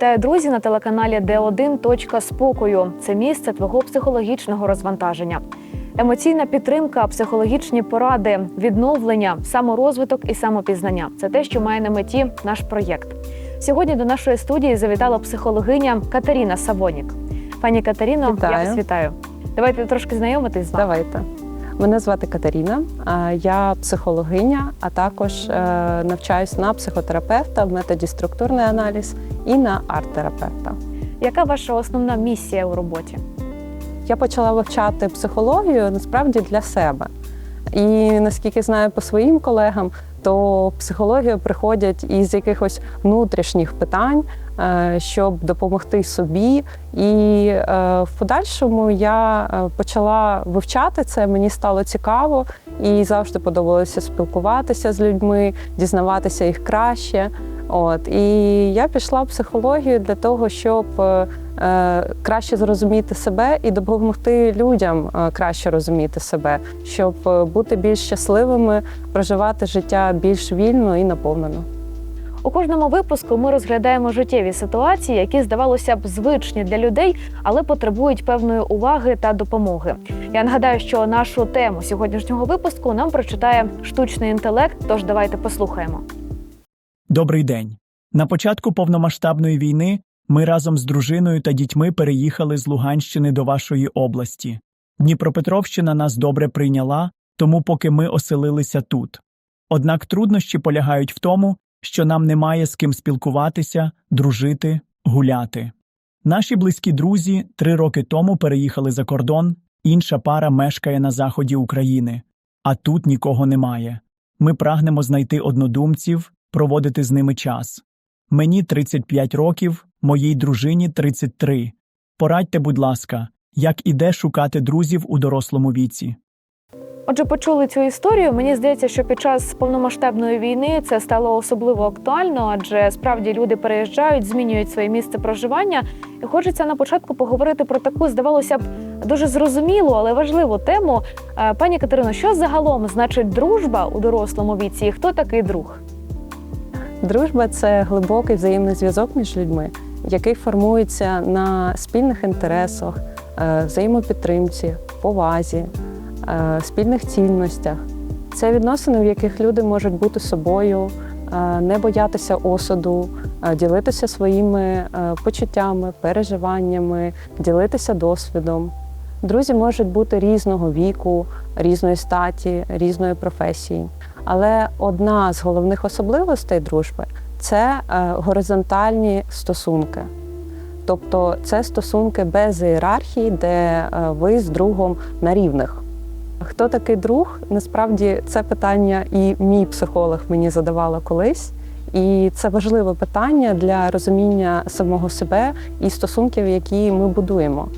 Вітаю, друзі, на телеканалі Д1 Точка спокою. Це місце твого психологічного розвантаження. Емоційна підтримка, психологічні поради, відновлення, саморозвиток і самопізнання це те, що має на меті наш проєкт. Сьогодні до нашої студії завітала психологиня Катерина Савонік. Пані Катерино, я вас вітаю. Давайте трошки знайомитись з вами. Давайте. Мене звати Катерина. Я психологиня, а також е, навчаюсь на психотерапевта в методі структурний аналіз і на арт-терапевта. Яка ваша основна місія у роботі? Я почала вивчати психологію насправді для себе. І наскільки знаю по своїм колегам, то в психологію приходять із якихось внутрішніх питань, щоб допомогти собі. І е, в подальшому я е, почала вивчати це. Мені стало цікаво і завжди подобалося спілкуватися з людьми, дізнаватися їх краще. От і я пішла в психологію для того, щоб е, е, краще зрозуміти себе і допомогти людям е, краще розуміти себе, щоб е, бути більш щасливими, проживати життя більш вільно і наповнено. У кожному випуску ми розглядаємо життєві ситуації, які здавалося б звичні для людей, але потребують певної уваги та допомоги. Я нагадаю, що нашу тему сьогоднішнього випуску нам прочитає штучний інтелект. Тож давайте послухаємо. Добрий день. На початку повномасштабної війни ми разом з дружиною та дітьми переїхали з Луганщини до вашої області. Дніпропетровщина нас добре прийняла, тому поки ми оселилися тут. Однак труднощі полягають в тому, що нам немає з ким спілкуватися, дружити, гуляти. Наші близькі друзі три роки тому переїхали за кордон, інша пара мешкає на заході України, а тут нікого немає. Ми прагнемо знайти однодумців, проводити з ними час. Мені 35 років, моїй дружині 33. Порадьте, будь ласка, як іде шукати друзів у дорослому віці. Отже, почули цю історію. Мені здається, що під час повномасштабної війни це стало особливо актуально, адже справді люди переїжджають, змінюють своє місце проживання. І хочеться на початку поговорити про таку, здавалося б, дуже зрозумілу, але важливу тему. Е, Пані Катерино, що загалом значить дружба у дорослому віці? І хто такий друг? Дружба це глибокий взаємний зв'язок між людьми, який формується на спільних інтересах, е, взаємопідтримці, повазі, спільних цінностях. Це відносини, в яких люди можуть бути собою, е, не боятися осуду, е, ділитися своїми е, почуттями, переживаннями, ділитися досвідом. Друзі можуть бути різного віку, різної статі, різної професії. Але одна з головних особливостей дружби це е, горизонтальні стосунки. Тобто це стосунки без ієрархії, де е, ви з другом на рівних. Хто такий друг? Насправді це питання і мій психолог мені задавала колись. І це важливе питання для розуміння самого себе і стосунків, які ми будуємо.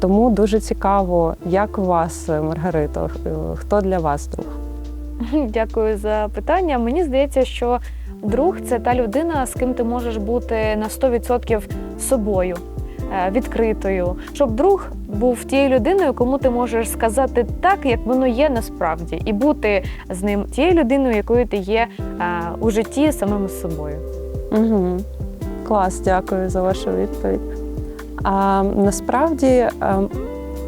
Тому дуже цікаво, як у вас, Маргарито, хто для вас друг? Дякую за питання. Мені здається, що друг це та людина, з ким ти можеш бути на 100% собою, відкритою. Щоб друг був тією людиною, кому ти можеш сказати так, як воно є насправді, і бути з ним тією людиною, якою ти є е, у житті самим з собою. Угу. Клас, дякую за вашу відповідь. А, насправді,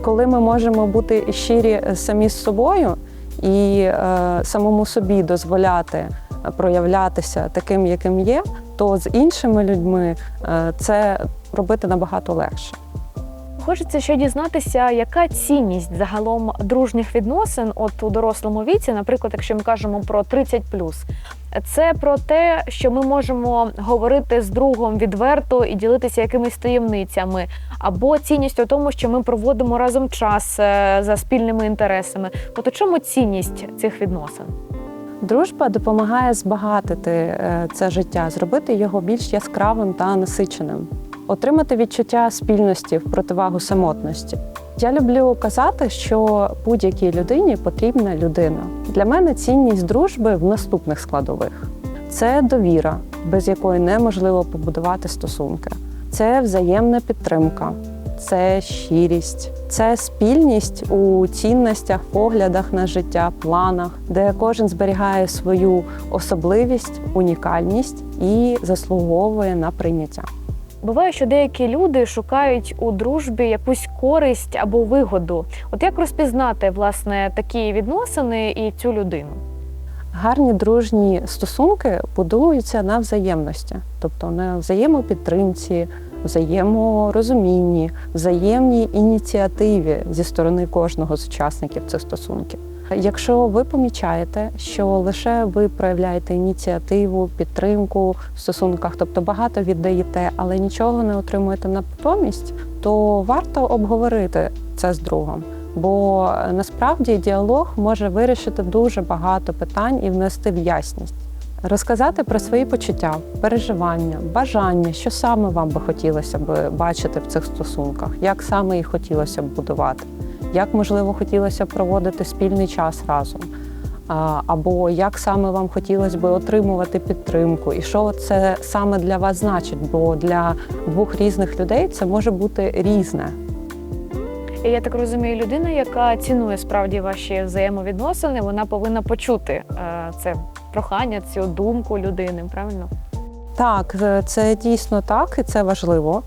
коли ми можемо бути щирі самі з собою і е, самому собі дозволяти проявлятися таким, яким є, то з іншими людьми е, це робити набагато легше. Хочеться ще дізнатися, яка цінність загалом дружніх відносин, от у дорослому віці, наприклад, якщо ми кажемо про 30+. Це про те, що ми можемо говорити з другом відверто і ділитися якимись таємницями, або цінність у тому, що ми проводимо разом час е, за спільними інтересами. От у чому цінність цих відносин? Дружба допомагає збагатити е, це життя, зробити його більш яскравим та насиченим, отримати відчуття спільності в противагу самотності. Я люблю казати, що будь-якій людині потрібна людина. Для мене цінність дружби в наступних складових: це довіра, без якої неможливо побудувати стосунки, це взаємна підтримка, це щирість, Це спільність у цінностях, поглядах на життя, планах, де кожен зберігає свою особливість, унікальність і заслуговує на прийняття. Буває, що деякі люди шукають у дружбі якусь користь або вигоду. От як розпізнати власне такі відносини і цю людину? Гарні дружні стосунки будуються на взаємності, тобто на взаємопідтримці, взаєморозумінні, взаємній ініціативі зі сторони кожного з учасників цих стосунків. Якщо ви помічаєте, що лише ви проявляєте ініціативу, підтримку в стосунках, тобто багато віддаєте, але нічого не отримуєте натомість, то варто обговорити це з другом. Бо е, насправді діалог може вирішити дуже багато питань і внести в ясність. Розказати про свої почуття, переживання, бажання, що саме вам би хотілося б бачити в цих стосунках, як саме їх хотілося б будувати, як можливо хотілося б проводити спільний час разом, або як саме вам хотілося б отримувати підтримку, і що це саме для вас значить, бо для двох різних людей це може бути різне. І я так розумію, людина, яка цінує справді ваші взаємовідносини, вона повинна почути е, це прохання, цю думку людини. Правильно? Так, е, це дійсно так, і це важливо.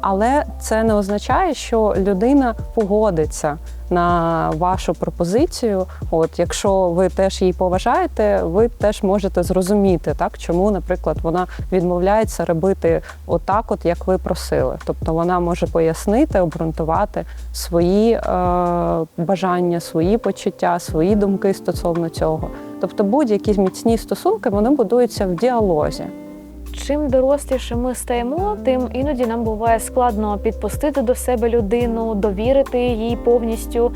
Але це не означає, що людина погодиться на вашу пропозицію. От, якщо ви теж її поважаєте, ви теж можете зрозуміти, так чому, наприклад, вона відмовляється робити отак, от як ви просили. Тобто вона може пояснити, обґрунтувати свої е, бажання, свої почуття, свої думки стосовно цього. Тобто будь-які міцні стосунки вони будуються в діалозі. Чим доросліше ми стаємо, тим іноді нам буває складно підпустити до себе людину, довірити їй повністю.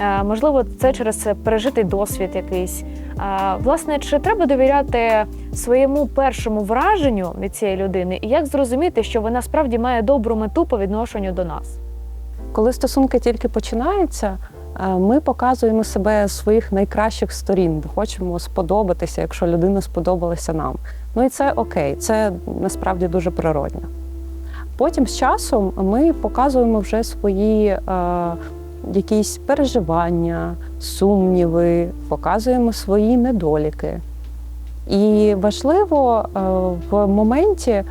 Е, Можливо, це через пережитий досвід якийсь. Е, Власне, чи треба довіряти своєму першому враженню від цієї людини, і як зрозуміти, що вона справді має добру мету по відношенню до нас? Коли стосунки тільки починаються, ми показуємо себе з своїх найкращих сторін, бо хочемо сподобатися, якщо людина сподобалася нам. Ну і це окей, це насправді дуже природньо. Потім з часом ми показуємо вже свої е, якісь переживання, сумніви, показуємо свої недоліки. І важливо е, в моменті,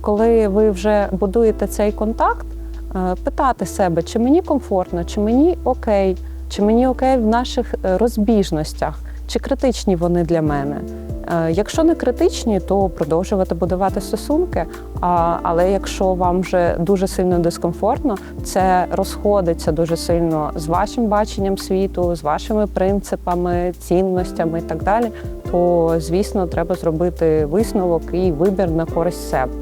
коли ви вже будуєте цей контакт, е, питати себе, чи мені комфортно, чи мені окей, чи мені окей в наших е, розбіжностях, чи критичні вони для мене. Е, Якщо не критичні, то продовжувати будувати стосунки. А, Але якщо вам вже дуже сильно дискомфортно, це розходиться дуже сильно з вашим баченням світу, з вашими принципами, цінностями і так далі, то звісно треба зробити висновок і вибір на користь себе.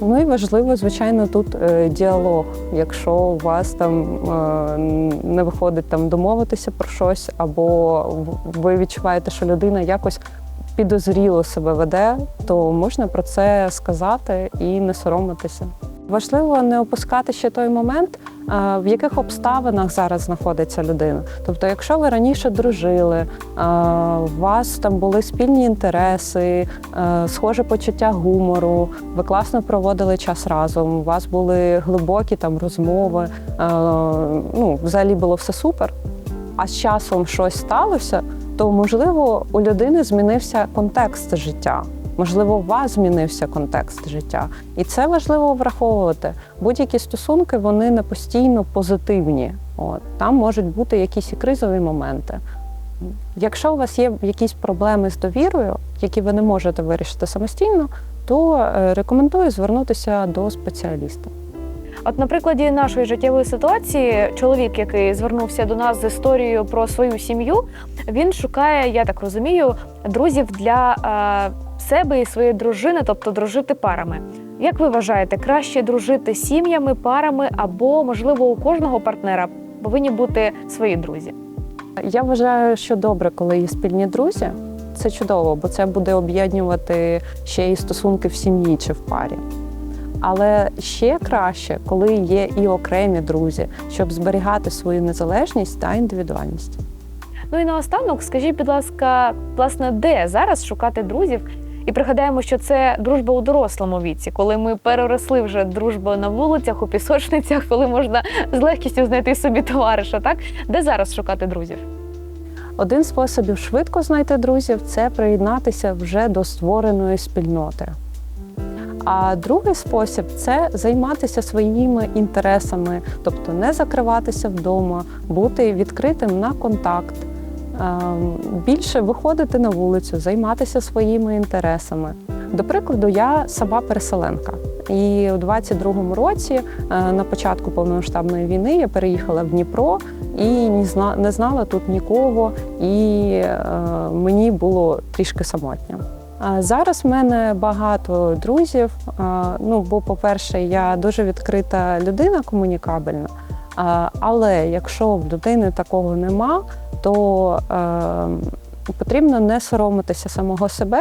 Ну і важливо, звичайно, тут е, діалог. Якщо у вас там е, не виходить там домовитися про щось, або ви відчуваєте, що людина якось підозріло себе веде, то можна про це сказати і не соромитися. Важливо не опускати ще той момент, в яких обставинах зараз знаходиться людина. Тобто, якщо ви раніше дружили, у вас там були спільні інтереси, схоже почуття гумору, ви класно проводили час разом, у вас були глибокі там розмови, ну, взагалі було все супер. А з часом щось сталося, то можливо у людини змінився контекст життя. Можливо, у вас змінився контекст життя, і це важливо враховувати. Будь-які стосунки вони не постійно позитивні. От там можуть бути якісь і кризові моменти. Якщо у вас є якісь проблеми з довірою, які ви не можете вирішити самостійно, то е, рекомендую звернутися до спеціаліста. От на прикладі нашої життєвої ситуації, чоловік, який звернувся до нас з історією про свою сім'ю, він шукає, я так розумію, друзів для е, себе і своєї дружини, тобто дружити парами. Як ви вважаєте, краще дружити сім'ями, парами або, можливо, у кожного партнера повинні бути свої друзі? Я вважаю, що добре, коли є спільні друзі. Це чудово, бо це буде об'єднувати ще й стосунки в сім'ї чи в парі. Але ще краще, коли є і окремі друзі, щоб зберігати свою незалежність та індивідуальність. Ну і наостанок, скажіть, будь ласка, власне, де зараз шукати друзів, І пригадаємо, що це дружба у дорослому віці, коли ми переросли вже дружбу на вулицях, у пісочницях, коли можна з легкістю знайти собі товариша. Так де зараз шукати друзів? Один з способів швидко знайти друзів це приєднатися вже до створеної спільноти. А другий спосіб це займатися своїми інтересами, тобто не закриватися вдома, бути відкритим на контакт, більше виходити на вулицю, займатися своїми інтересами. До прикладу, я сама переселенка. І у 22-му році, е, на початку повномасштабної війни, я переїхала в Дніпро і не знала тут нікого, і е, мені було трішки самотньо. Зараз в мене багато друзів. Ну, бо, по-перше, я дуже відкрита людина, комунікабельна. Але якщо в людини такого нема, то е, потрібно не соромитися самого себе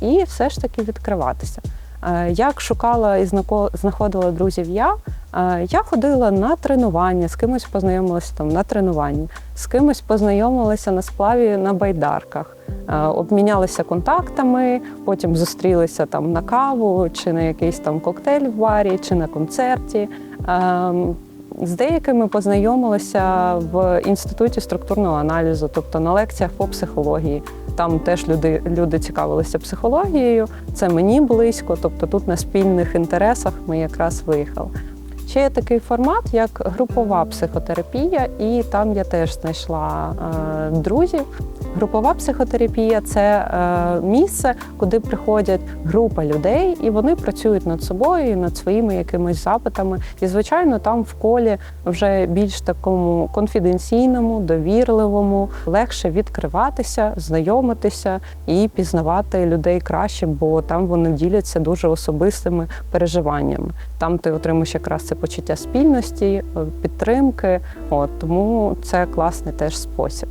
і все ж таки відкриватися. Е, Як шукала і знаходила друзів я, е, я ходила на тренування, з кимось познайомилася там на тренуванні, з кимось познайомилася на сплаві на байдарках, е, обмінялися контактами, потім зустрілися там на каву, чи на якийсь там коктейль в барі, чи на концерті. Ем, З деякими познайомилася в інституті структурного аналізу, тобто на лекціях по психології. Там теж люди, люди цікавилися психологією. Це мені близько, тобто тут на спільних інтересах ми якраз виїхали. Ще є такий формат, як групова психотерапія, і там я теж знайшла е, друзів. Групова психотерапія це е, місце, куди приходять група людей, і вони працюють над собою, над своїми якимись запитами. І, звичайно, там в колі вже більш такому конфіденційному, довірливому, легше відкриватися, знайомитися і пізнавати людей краще, бо там вони діляться дуже особистими переживаннями. Там ти отримуєш якраз це почуття спільності, е, підтримки. От тому це класний теж спосіб.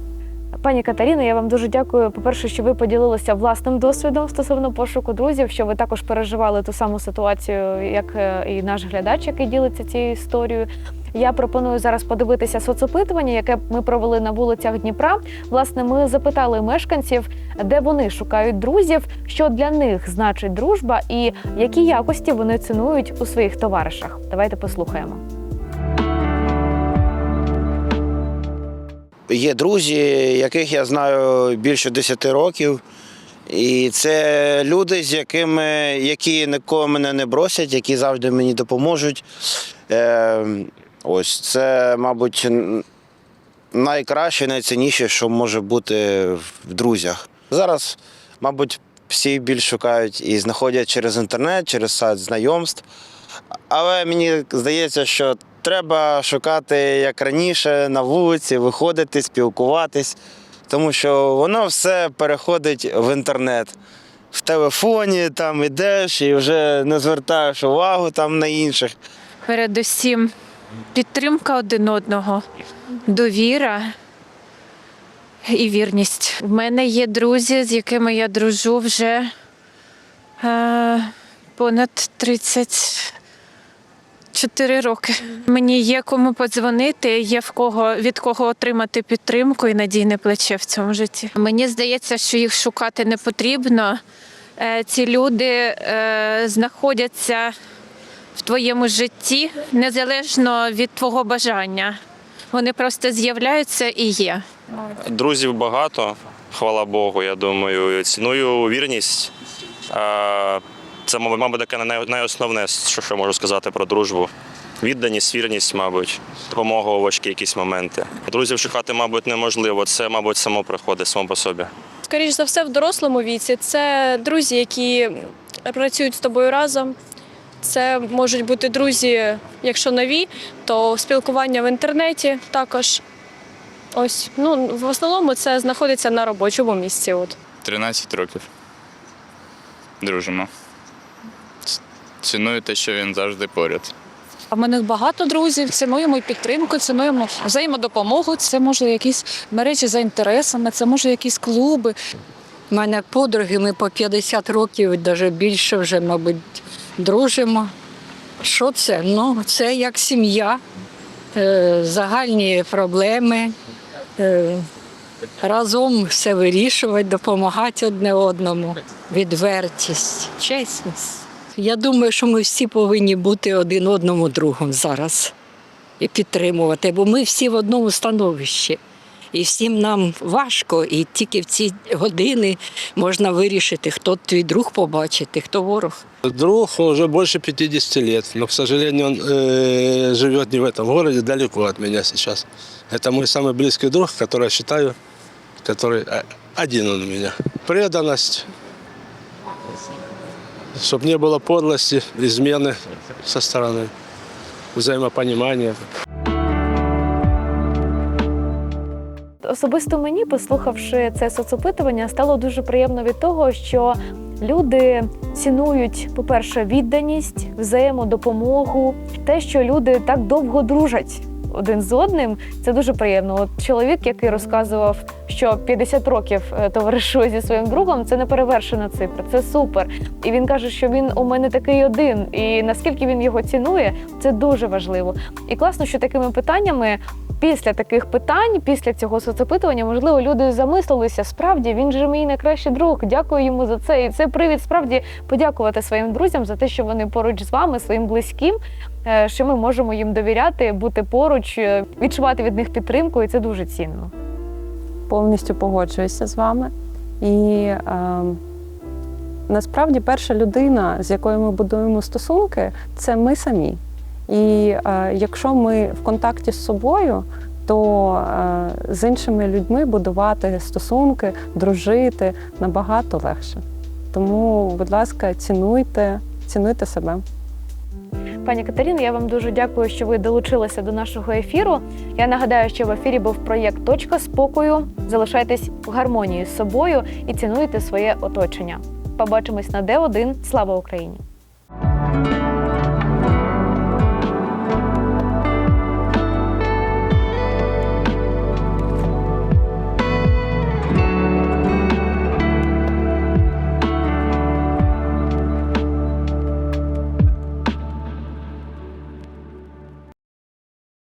Пані Катеріно, я вам дуже дякую. По-перше, що ви поділилися власним досвідом стосовно пошуку друзів, що ви також переживали ту саму ситуацію, як е, і наш глядач, який ділиться цією історією. Я пропоную зараз подивитися соцопитування, яке ми провели на вулицях Дніпра. Власне, ми запитали мешканців, де вони шукають друзів, що для них значить дружба, і які якості вони цінують у своїх товаришах. Давайте послухаємо. Є друзі, яких я знаю більше 10 років. І це люди, з якими, які нікого мене не бросять, які завжди мені допоможуть. Е, ось це, мабуть, найкраще, найцінніше, що може бути в друзях. Зараз, мабуть, всі більш шукають і знаходять через інтернет, через сайт знайомств. Але мені здається, що треба шукати як раніше на вулиці, виходити, спілкуватись, тому що воно все переходить в інтернет. В телефоні там ідеш і вже не звертаєш увагу там на інших. Передусім підтримка один одного, довіра і вірність. В мене є друзі, з якими я дружу вже е, понад 34 роки. Мені є кому подзвонити, є в кого від кого отримати підтримку і надійне плече в цьому житті. Мені здається, що їх шукати не потрібно. Е, Ці люди е, знаходяться в твоєму житті незалежно від твого бажання. Вони просто з'являються і є. Друзів багато, хвала Богу, я думаю. Ціную вірність. Це, мабуть, таке найосновне, що, що можу сказати про дружбу. Відданість, вірність, мабуть, допомога у важкі якісь моменти. Друзів шукати, мабуть, неможливо. Це, мабуть, само приходить само по собі. Скоріш за все, в дорослому віці це друзі, які працюють з тобою разом. Це можуть бути друзі, якщо нові, то спілкування в інтернеті також. Ось, ну в основному це знаходиться на робочому місці. От. 13 років. Дружимо. Ціную те, що він завжди поряд. А в мене багато друзів, цінуємо і підтримку, цінуємо взаємодопомогу. Це може якісь мережі за інтересами, це може якісь клуби. У мене подруги, ми по 50 років, навіть більше вже, мабуть, дружимо. Що це? Ну, це як сім'я, е, загальні проблеми, е, разом все вирішувати, допомагати одне одному. Відвертість, чесність. Я думаю, що ми всі повинні бути один одному другом зараз і підтримувати, бо ми всі в одному становищі. І всім нам важко, і тільки в ці години можна вирішити, хто твій друг побачити, хто ворог. Друг уже больше 50 лет, но, к сожалению, он э, живет не в этом городе, далеко от меня сейчас. Это мой самый близкий друг, который я считаю, который э, один он у меня. Преданность, чтобы не было подлости, измены со стороны, взаимопонимания. Особисто мені, послухавши це соцопитування, стало дуже приємно від того, що люди цінують, по-перше, відданість, взаємодопомогу, те, що люди так довго дружать один з одним. Це дуже приємно. От чоловік, який розказував, що 50 років товаришу товаришує зі своїм другом, це не перевершена цифра, це супер. І він каже, що він у мене такий один, і наскільки він його цінує, це дуже важливо. І класно, що такими питаннями після таких питань, після цього соцопитування, можливо, люди замислилися. Справді він же мій найкращий друг. Дякую йому за це. І це привід справді подякувати своїм друзям за те, що вони поруч з вами, своїм близьким, е, що ми можемо їм довіряти, бути поруч, е, відчувати від них підтримку, і це дуже цінно. повністю погоджуюся з вами. І е, насправді перша людина, з якою ми будуємо стосунки, це ми самі. І е, якщо ми в контакті з собою, то е, з іншими людьми будувати стосунки, дружити набагато легше. Тому, будь ласка, цінуйте, цінуйте себе. Пані Катерино, я вам дуже дякую, що ви долучилися до нашого ефіру. Я нагадаю, що в ефірі був проєкт Точка спокою. Залишайтесь в гармонії з собою і цінуйте своє оточення. Побачимось на Д1. Слава Україні!